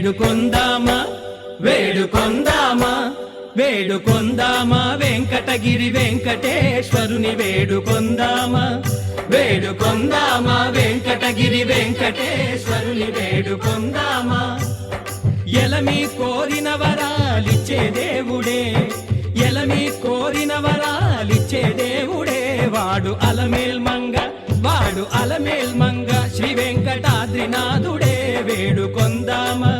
వేడుకొందామా? వేడుకొందామా? వేడుకొందామా? వెంకటగిరి వెంకటేశ్వరుని వేడుకొందామా? వేడుకొందామా? వెంకటగిరి వెంకటేశ్వరుని వేడుకొందామా? ఎలమి కోరిన వరాలిచ్చే దేవుడే ఎలమి కోరిన వరాలిచ్చే దేవుడే. వాడు అలమేల్ మంగ వాడు అలమేల్ మంగ శ్రీ వెంకటాద్రినాథుడే. వేడుకొందామా?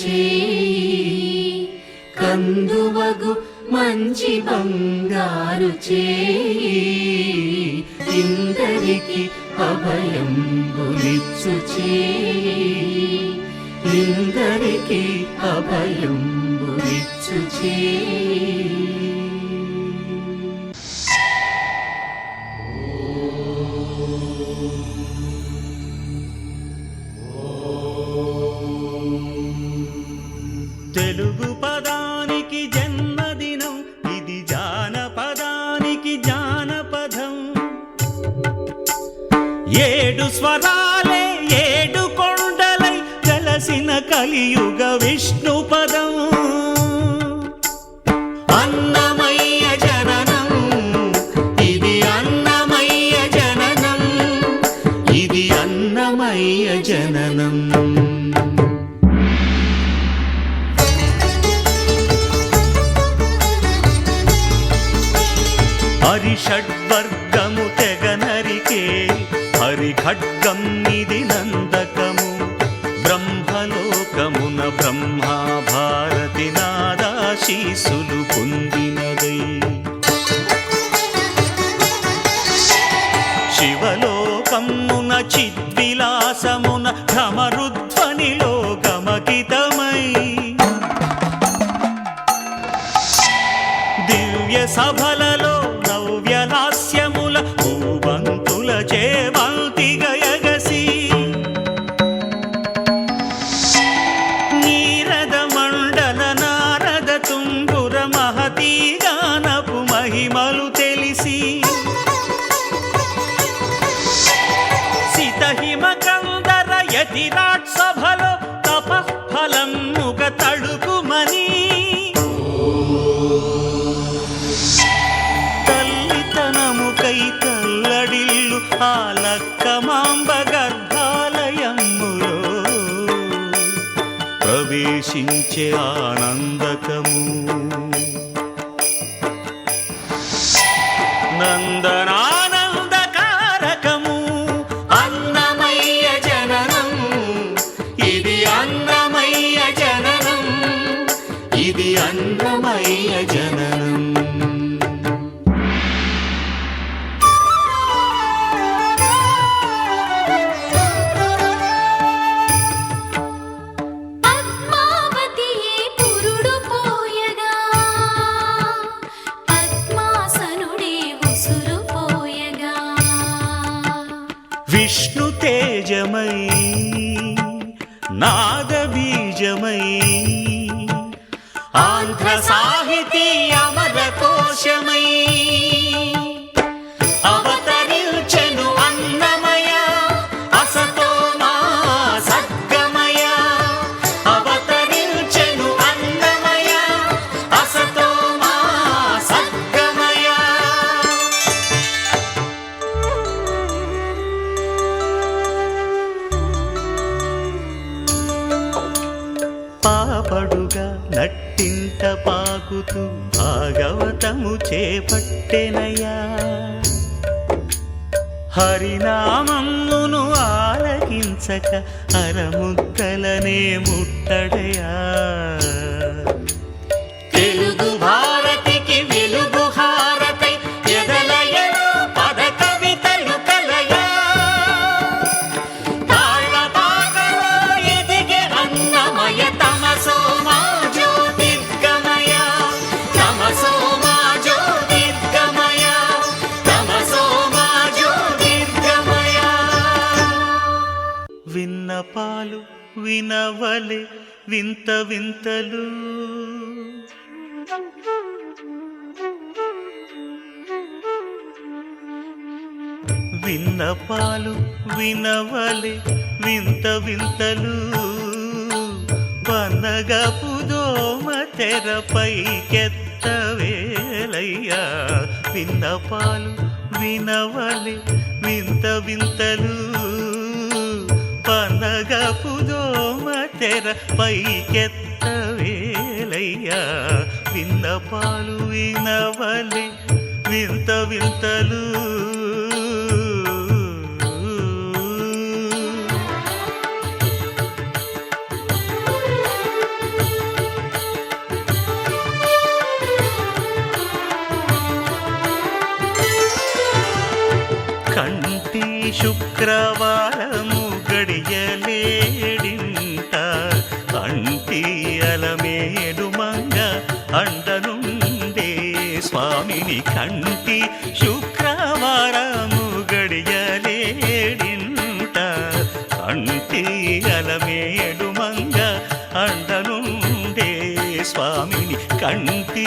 చేయి కందువగు మంచి బంగారు చేయి ఇందరికి అభయం ఉలిచ్చు ఇందరికి అభయం హరిషడ్వర్గము తెగనరికే హరి ఖడ్గం నిధి నందకము. బ్రహ్మలోకమున బ్రహ్మా భారతి నాదాశీసులు. ಶಾಂತಿಗ ఇచ్చే ఆనందకము. నందనానందకారకము. అన్నమయ్య జననం. ఇది అన్నమయ్య జననం. ఇది అన్నమయ్య జననం. అరముద్దలనే ముట్టడయా? వలె వింత వింతలు. విన్నపాలు వినవలే వింత వింతలు. పన్నగపు దోమ తెరపై కెత్తవేలయ్యా విన్నపాలు వినవలే వింత వింతలు. పన్నగపు దోమ తెరపై కెత్తవేలయ్యా విన్నపాలు వినవలే వింత వింతలు. కంటి శుక్రవారము గడియలే కంటి శుక్రవారము గడియలేడింట. కంటి అలమేడు మంగ అండనుండే స్వామిని కంటి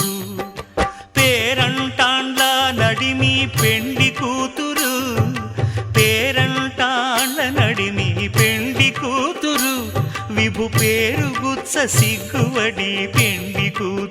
పెండి కూతురు పేరంటాళ్ళ నడిమి పెండి కూతురు విభు పేరు గుత్స సిగ్గువడి పెండి కూతురు.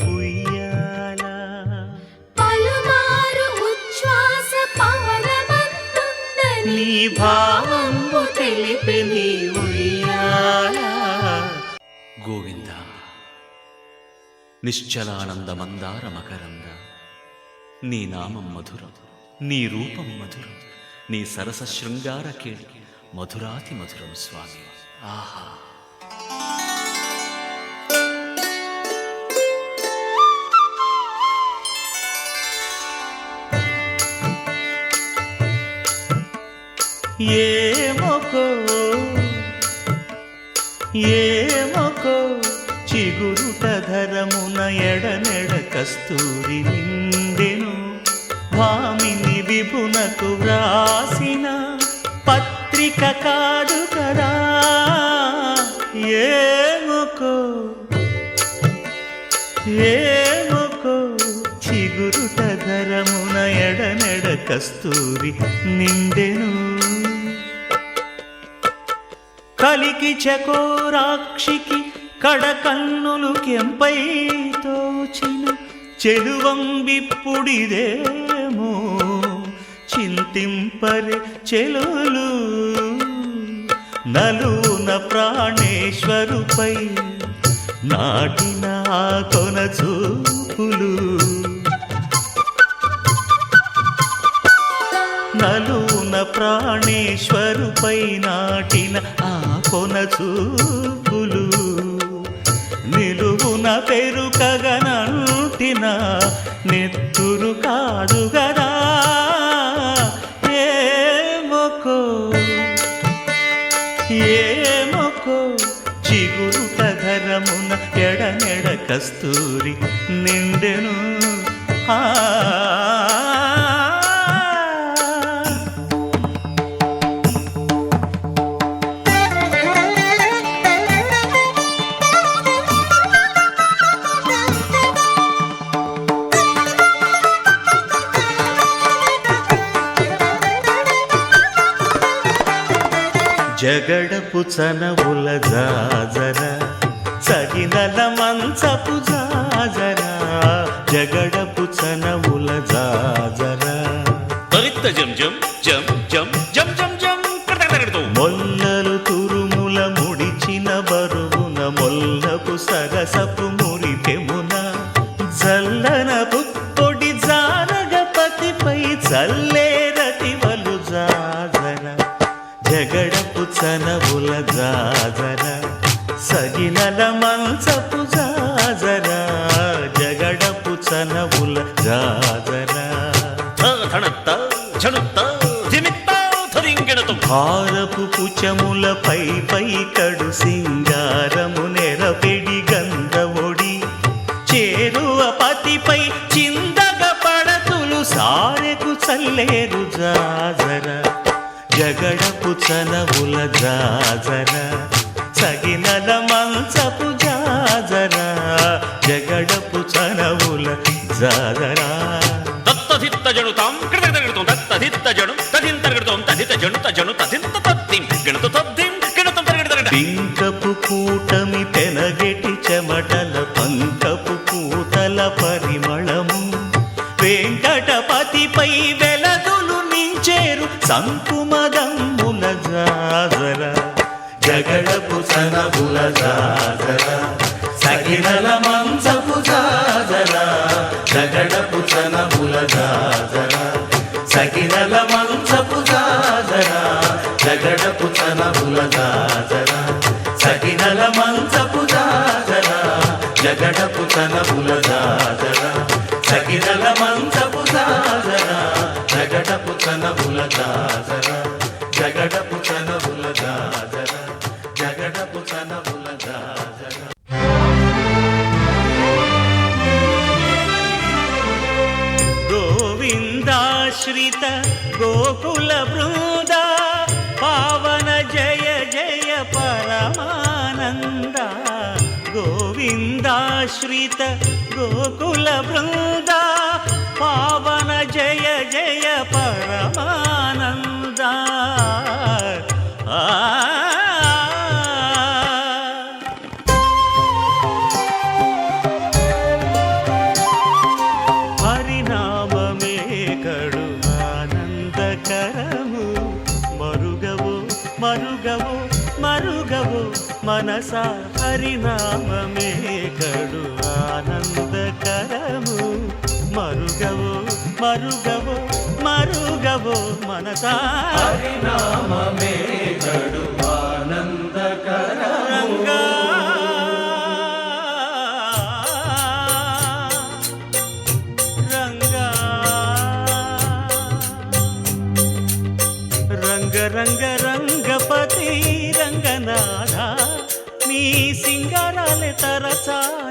నీ భావంబు తెలిపే నీ గోవింద నిశ్చలానంద మందార మకరంద. నీ నామం మధురం నీ రూపం మధురం నీ సరస శృంగార కేళి మధురాతి మధురం స్వామి. ఆహా. ఏమొకో ఏమొకో చిగురుట ధరమున ఎడనెడ కస్తూరి నిండెను. భామిని విభునకు వ్రాసిన పత్రిక కాడు కదా ఏమొకో ఏమొకో చిగురుట ధరమున ఎడనెడ కస్తూరి నిండెను. కలికి చకోరాక్షికి కడకన్నులు కెంపై తోచిన చెలువంబిప్పుడిదేమో చింతింపరే చెలులు. నలున ప్రాణేశ్వరుపై నాటిన కొన చూపులు. చూపులు నిలువున పెరుకగనంటిన నెత్తురు కాదు గదా ఏమొకో ఏమొకో చిగురుట ధరమున ఎడనెడ కస్తూరి నిండెను. ఆ జగడపు చనవుల జాజర సగినల మంచపు జాజర జగడపు చనవుల జాజర తరిత్త జం జం జం జం జం జం జం. మొల్లలు తురుముల ముడిచిన బరువున మొల్లపు సరసపు సగినల మంచపు జాజర జగడపు చనవుల జాజర. హారపు పుచములపై పై కడు సింగారము నెరపెడి గంధముడి చేరువ పతిపై చిందగ పడతులు సారెకు చల్లేరు జాజర. జగడపు చనవుల జాజర. సగినల మంచపు జాజర జగడపు చనవుల జాజరా దత్తధిత్త జనుతాం కడకడకడతో. దత్తధిత్త జను తదింతరగడతోం తదిత జను తజను తదింత తద్దిం గణత తద్దిం గణతం తరగడతరగడ. పింకపు కూటమి పెనగెటి చెమటల పంకపు పూతల పరిమళము వెంకటపతిపై వెలదులు నించేరు సంకుమదమ్ముల జాజర జగడపు సనబుల జాజర సగినల మంచపు జాజర జగడపు సనబుల జాజర సగినల మంచపు జాజర జగడపు సనబుల జాజర సగినల మంచపు జాజర జగడపు సనబుల జాజర సగినల మంచపు జాజర జగడపు సనబుల జాజర గోవిందాశ్రిత గోకుల బృంద పావన జయ జయ పరమానంద. ఆ. కడు ఆనందకరము. మరుగవు మరుగవు మరుగవు మనస హరినామమే కడు ఆనందకరము మరుగవు మరుగవు మరుగవు మనస. ఆనందకరము రంగా. రంగా. రంగ రంగ రంగపతి రంగనాథ నీ సింగారాలే తరచాయ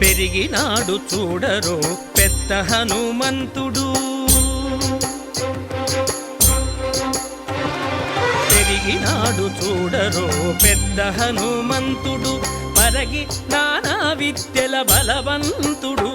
పెరిగినాడు చూడరు పెద్ద హనుమంతుడు. పెరిగినాడు చూడరో పెద్ద హనుమంతుడు పరగి నానా విద్యల బలవంతుడు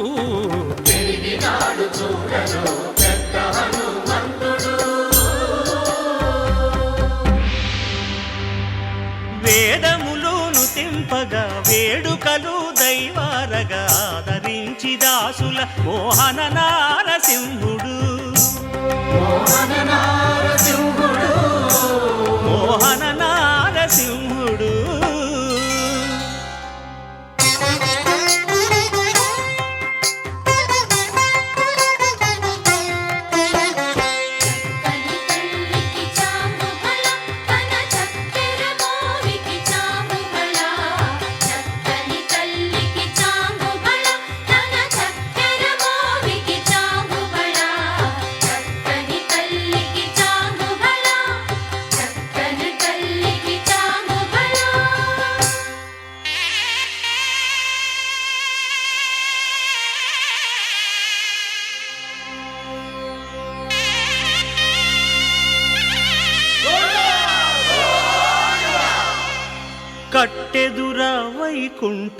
వేదములోను తెంపగా వేడుకలు దైవారగా ఆదరించి దాసుల మోహన నారసింహుడు. మోహన నారసింహుడు. ಮೋಹನನ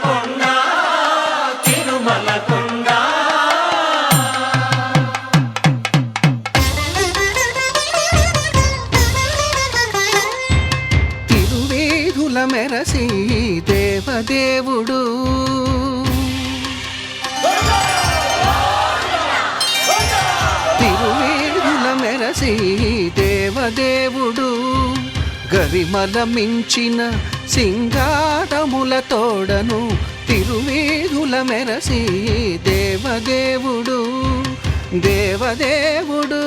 తిరుమల గరిమల మించిన సింగారముల తోడను తిరువేదుల మెరసి దేవదేవుడు దేవదేవుడు.